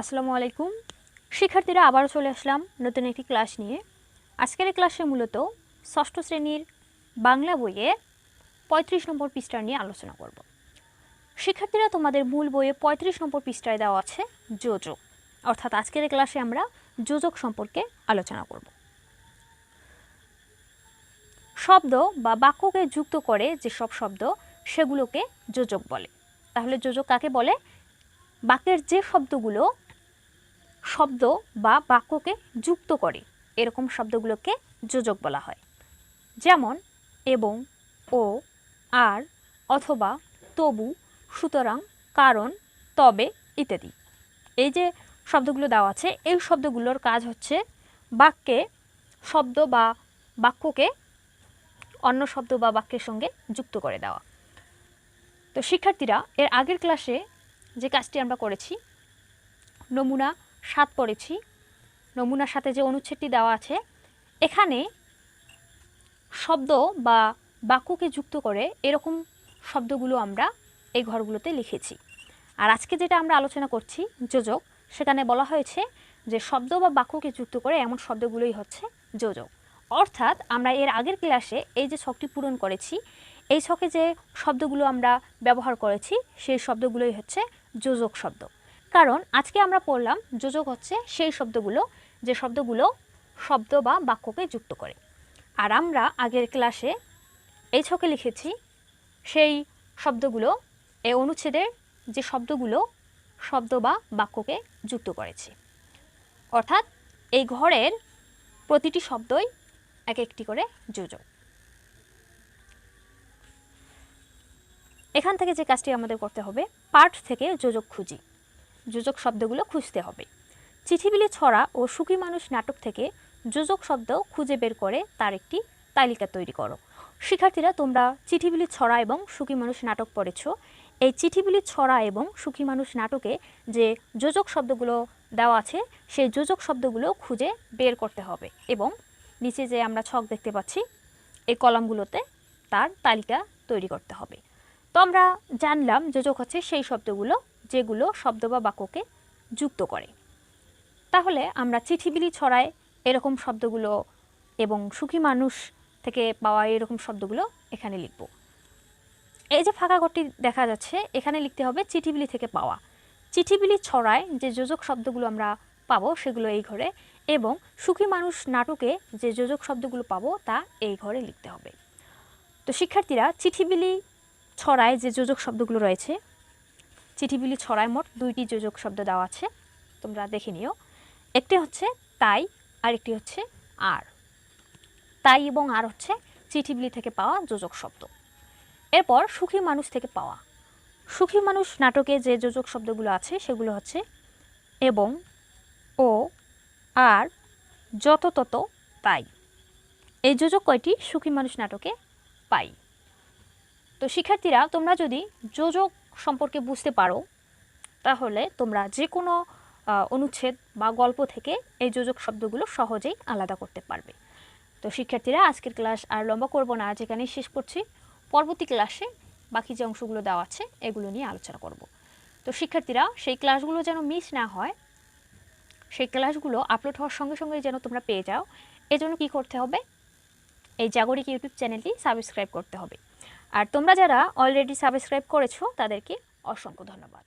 আসসালামু আলাইকুম। শিক্ষার্থীরা, আবারও চলে আসলাম নতুন একটি ক্লাস নিয়ে। আজকের ক্লাসে মূলত ষষ্ঠ শ্রেণির বাংলা বইয়ে পঁয়ত্রিশ নম্বর পৃষ্ঠা নিয়ে আলোচনা করব। শিক্ষার্থীরা, তোমাদের মূল বইয়ে পঁয়ত্রিশ নম্বর পৃষ্ঠায় দেওয়া আছে যোজক। অর্থাৎ আজকের ক্লাসে আমরা যোজক সম্পর্কে আলোচনা করব। শব্দ বা বাক্যকে যুক্ত করে যেসব শব্দ, সেগুলোকে যোজক বলে। তাহলে যোজক কাকে বলে? বাক্যের যে শব্দগুলো শব্দ বা বাক্যকে যুক্ত করে। এরকম শব্দগুলোকে যোজক বলা হয়। যেমন, এবং, ও, আর, অথবা, তবু, সুতরাং, কারণ, তবে, ইত্যাদি। এই যে শব্দগুলো দেওয়া আছে, এই শব্দগুলোর কাজ হচ্ছে বাক্যে শব্দ বা বাক্যকে অন্য শব্দ বা বাক্যের সঙ্গে যুক্ত করে দেওয়া। তো শিক্ষার্থীরা, এর আগের ক্লাসে যে কাজটি আমরা করেছি, নমুনা সাত পড়েছি। নমুনার সাথে যে অনুচ্ছেদটি দেওয়া আছে, এখানে শব্দ বা বাক্যকে যুক্ত করে এরকম শব্দগুলো আমরা এই ঘরগুলোতে লিখেছি। আর আজকে যেটা আমরা আলোচনা করছি, যোজক, সেখানে বলা হয়েছে যে শব্দ বা বাক্যকে যুক্ত করে এমন শব্দগুলোই হচ্ছে যোজক। অর্থাৎ আমরা এর আগের ক্লাসে এই যে ছকটি পূরণ করেছি, এই ছকে যে শব্দগুলো আমরা ব্যবহার করেছি, সেই শব্দগুলোই হচ্ছে যোজক শব্দ। কারণ আজকে আমরা পড়লাম যোজক হচ্ছে সেই শব্দগুলো, যে শব্দগুলো শব্দ বা বাক্যকে যুক্ত করে। আর আমরা আগের ক্লাসে এই ছকে লিখেছি, সেই শব্দগুলো, এই অনুচ্ছেদের যে শব্দগুলো শব্দ বা বাক্যকে যুক্ত করেছে। অর্থাৎ এই ঘরের প্রতিটি শব্দই এক একটি করে যোজক। এখান থেকে যে কাজটি আমাদের করতে হবে পার্ট থেকে যোজক খুঁজি। যোজক শব্দগুলো খুঁজতে হবে। চিঠিবিলি ছড়া ও সুখী মানুষ নাটক থেকে যোজক শব্দ খুঁজে বের করে তার একটি তালিকা তৈরি করো। শিক্ষার্থীরা, তোমরা চিঠিবিলি ছড়া এবং সুখী মানুষ নাটক পড়েছ। এই চিঠিবিলি ছড়া এবং সুখী মানুষ নাটকে যে যোজক শব্দগুলো দেওয়া আছে, সেই যোজক শব্দগুলো খুঁজে বের করতে হবে এবং নিচে যে আমরা ছক দেখতে পাচ্ছি, এই কলামগুলোতে তার তালিকা তৈরি করতে হবে। তো আমরা জানলাম যোজক হচ্ছে সেই শব্দগুলো যেগুলো শব্দ বা বাক্যকে যুক্ত করে। তাহলে আমরা চিঠিবিলি ছড়ায় এরকম শব্দগুলো এবং সুখী মানুষ থেকে পাওয়া এরকম শব্দগুলো এখানে লিখব। এই যে ফাঁকা ঘরটি দেখা যাচ্ছে, এখানে লিখতে হবে চিঠিবিলি থেকে পাওয়া। চিঠিবিলি ছড়ায় যে যোজক শব্দগুলো আমরা পাবো সেগুলো এই ঘরে এবং সুখী মানুষ নাটকে যে যোজক শব্দগুলো পাবো তা এই ঘরে লিখতে হবে। তো শিক্ষার্থীরা, চিঠিবিলি ছড়ায় যে যোজক শব্দগুলো রয়েছে চিঠিবিলি ছড়ায় মোট দুইটি যোজক শব্দ দেওয়া আছে। তোমরা দেখে নিও। একটি হচ্ছে তাই আর একটি হচ্ছে আর। তাই এবং আর হচ্ছে চিঠিবিলি থেকে পাওয়া যোজক শব্দ। এরপর সুখী মানুষ থেকে পাওয়া। সুখী মানুষ নাটকে যে যোজক শব্দগুলো আছে, সেগুলো হচ্ছে এবং, ও, আর, যত তত, তাই। এই যোজক কয়টি? সুখী মানুষ নাটকে পাই। তো শিক্ষার্থীরা, তোমরা যদি যোজক সম্পর্কে বুঝতে পারো, তাহলে তোমরা যে কোনো অনুচ্ছেদ বা গল্প থেকে এই যোজক শব্দগুলো সহজেই আলাদা করতে পারবে। তো শিক্ষার্থীরা, আজকের ক্লাস আর লম্বা করব না যেখানেই শেষ করছি। পরবর্তী ক্লাসে বাকি যে অংশগুলো দেওয়া আছে, এগুলো নিয়ে আলোচনা করব। তো শিক্ষার্থীরা, সেই ক্লাসগুলো যেন মিস না হয়, সেই ক্লাসগুলো আপলোড হওয়ার সঙ্গে সঙ্গে যেন তোমরা পেয়ে যাও, এজন্য কি করতে হবে? এই জাগরিক ইউটিউব চ্যানেলটি সাবস্ক্রাইব করতে হবে। আর তোমরা যারা অলরেডি সাবস্ক্রাইব করেছ তাদেরকে অসংখ্য ধন্যবাদ।